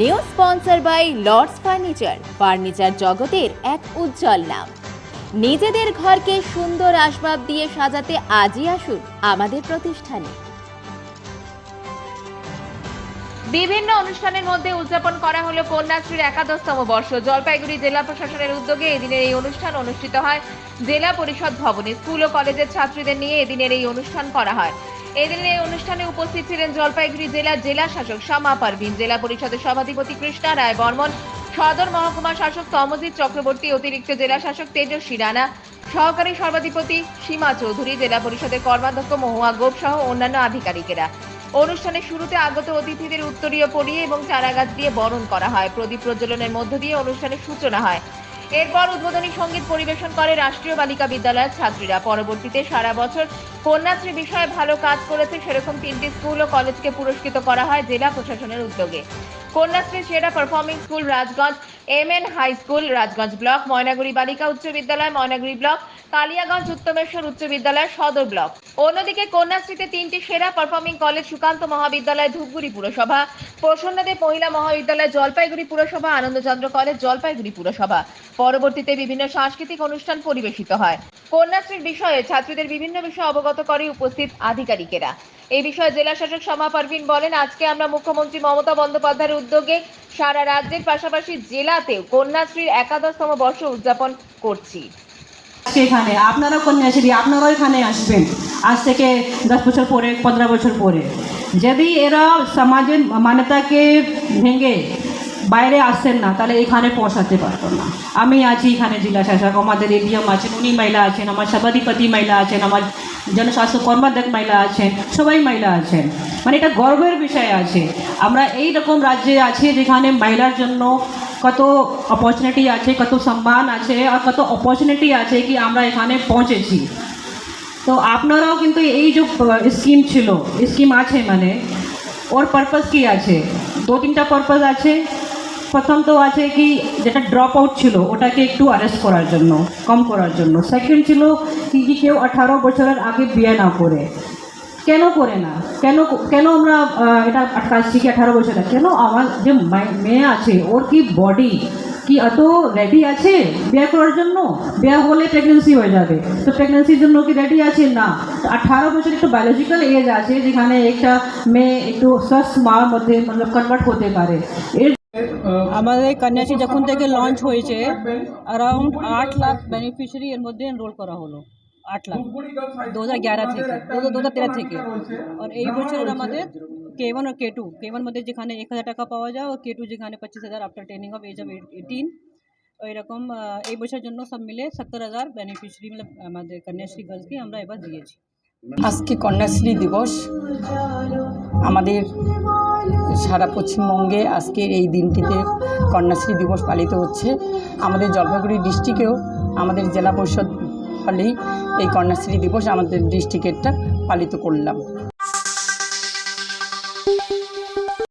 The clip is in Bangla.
New sponsor by Lords furniture furniture জগতের এক উজ্জ্বল নাম। নিজেদের ঘরকে সুন্দর আসবাব দিয়ে সাজাতে আজই আসুন আমাদের প্রতিষ্ঠানে। বিভিন্ন অনুষ্ঠানের মধ্যে উদযাপন করা হলো কন্যাশ্রীর একাদশতম বর্ষ। জলপাইগুড়ি জেলা প্রশাসনের উদ্যোগে এদিনের এই অনুষ্ঠান অনুষ্ঠিত হয়। জেলা পরিষদ ভবনে স্কুল ও কলেজের ছাত্রীদের নিয়ে এদিনের এই অনুষ্ঠান করা হয়। এদিনের এই অনুষ্ঠানে উপস্থিত ছিলেন জলপাইগুড়ি জেলার জেলা শাসক শ্যামা পারভিন, জেলা পরিষদের সভাধিপতি কৃষ্ণা রায় বর্মন, সদর মহকুমা শাসক তমজিৎ চক্রবর্তী, অতিরিক্ত জেলা শাসক তেজস্বী রানা, সহকারী সভাধিপতি সীমা চৌধুরী, জেলা পরিষদের কর্মাধ্যক্ষ মহুয়া গোপ সহ অন্যান্য আধিকারিকেরা। অনুষ্ঠানের শুরুতে আগত অতিথিদের উত্তরীয় পরিয়ে এবং চারাগাছ দিয়ে বরণ করা হয়। প্রদীপ প্রজ্বলনের মধ্য দিয়ে অনুষ্ঠানের সূচনা হয়। এরপর উদ্বোধনী সংগীত পরিবেশন করে রাষ্ট্রীয় বালিকা বিদ্যালয়ের ছাত্রীরা। পরবর্তীতে সারা বছর কন্যাশ্রী বিষয়ে ভালো কাজ করেছে সেরকম তিনটি স্কুল ও কলেজকে পুরস্কৃত করা হয় জেলা প্রশাসনের উদ্যোগে। কন্যাশ্রী সেরা performing school Rajganj M N high school, Rajganj block, Maynaguri বালিকা উচ্চ বিদ্যালয়, ময়নাগুড়ি ব্লক, কালিয়াগঞ্জ উত্তমেশ্বর উচ্চ বিদ্যালয়, সদর ব্লক। অন্যদিকে কন্যাশ্রীতে তিনটি সেরা পারফর্মিং কলেজ সুকান্ত মহাবিদ্যালয়, ধূপগুড়ি পুরসভা। প্রসন্নদেব মহিলা মহাবিদ্যালয়, জলপাইগুড়ি পুরসভা, আনন্দচন্দ্র কলেজ, জলপাইগুড়ি পুরসভা। পরবর্তীতে বিভিন্ন সাংস্কৃতিক অনুষ্ঠান পরিবেশিত হয়। কন্যাশ্রীর বিষয়ে ছাত্রীদের বিভিন্ন বিষয়ে অবগত করে উপস্থিত আধিকারিকেরা। এই বিষয়ে জেলা শাসক সমা পারভিন বলেন, আজকে আমরা মুখ্যমন্ত্রী মমতা বন্দ্যোপাধ্যায়ের উদ্যোগে সারা রাজ্যের পাশাপাশি জেলাতেও কন্যাশ্রীর একাদশতম বর্ষ উদযাপন করছি। আজকে এখানে, আপনারাও কন্যাশ্রী, আপনারাও এখানে আসবেন। আজ থেকে দশ বছর পরে, পনেরো বছর পরে। যদি এরা সমাজের মান্যতাকে ভেঙে বাইরে আসছেন না, তাহলে এখানে পৌঁছাতে পারতো না। আমি আছি এখানে জেলা শাসক আমাদের এডিএম আছেন, উনি মহিলা আছেন, আমার সভাধিপতি মহিলা আছেন, আমার জনস্বাস্থ্য কর্মাধ্যক্ষ মহিলা আছেন, সবাই মহিলা আছেন। মানে এটা গর্বের বিষয় আছে। আমরা এই রকম রাজ্যে আছি যেখানে মহিলার জন্য কত অপরচুনিটি আছে, কত সম্মান আছে, আর কত অপরচুনিটি আছে কি আমরা এখানে পৌঁছেছি। তো আপনারাও কিন্তু এই যে স্কিম ছিল স্কিম আছে মানে ওর পারপাস কি আছে? দু তিনটা পারপাস আছে প্রথম তো আছে কি, যেটা ড্রপ আউট ছিল, ওটাকে একটু অ্যারেস্ট করার জন্য, কম করার জন্য। সেকেন্ড ছিল কি কি কেউ আঠারো বছরের আগে বিয়ে না করে। কেন করে না? কেন কেন আমরা এটা আটকাচ্ছি কি আঠারো বছরে? কেন আমার যে মেয়ে আছে, ওর কি বডি কি এত রেডি আছে বিয়ে করার জন্য? বিয়ে হলে প্রেগনেন্সি হয়ে যাবে। তো প্রেগনেন্সির জন্য কি রেডি আছে? না। আঠারো বছর একটু বায়োলজিক্যাল এজ আছে, যেখানে একটা মেয়ে একটু সুস্থ মার মধ্যে মানে কনভার্ট করতে পারে। এর আমাদের কন্যাশ্রী যখন থেকে লঞ্চ হয়েছে অ্যারাউন্ড আট লাখ বেনিফিশিয়ারি এর মধ্যে এনরোল করা হলো। আট লাখ। দু হাজার গ্যারো থেকে দু হাজার তেরো থেকে। আর এই বছর আমাদের কে ওয়ান আর কে টু কে ওয়ান মধ্যে যেখানে এক হাজার টাকা পাওয়া যায় ও কে টু যেখানে পঁচিশ হাজার after training of age of eighteen ওই রকম আহ, এই বছর জন্য সব মিলে সত্তর হাজার বেনিফিশিয়ারি মানে আমাদের কন্যাশ্রী গার্লসকে আমরা এবার দিয়েছি। আজকে কন্যাশ্রী দিবস। আমাদের সারা পশ্চিমবঙ্গে আজকের এই দিনটিতে কন্যাশ্রী দিবস পালিত হচ্ছে। আমাদের জলপাইগুড়ি ডিস্ট্রিক্টেও আমাদের জেলা পরিষদ হলেই এই কন্যাশ্রী দিবস আমাদের ডিস্ট্রিক্টেরটা পালিত করলাম।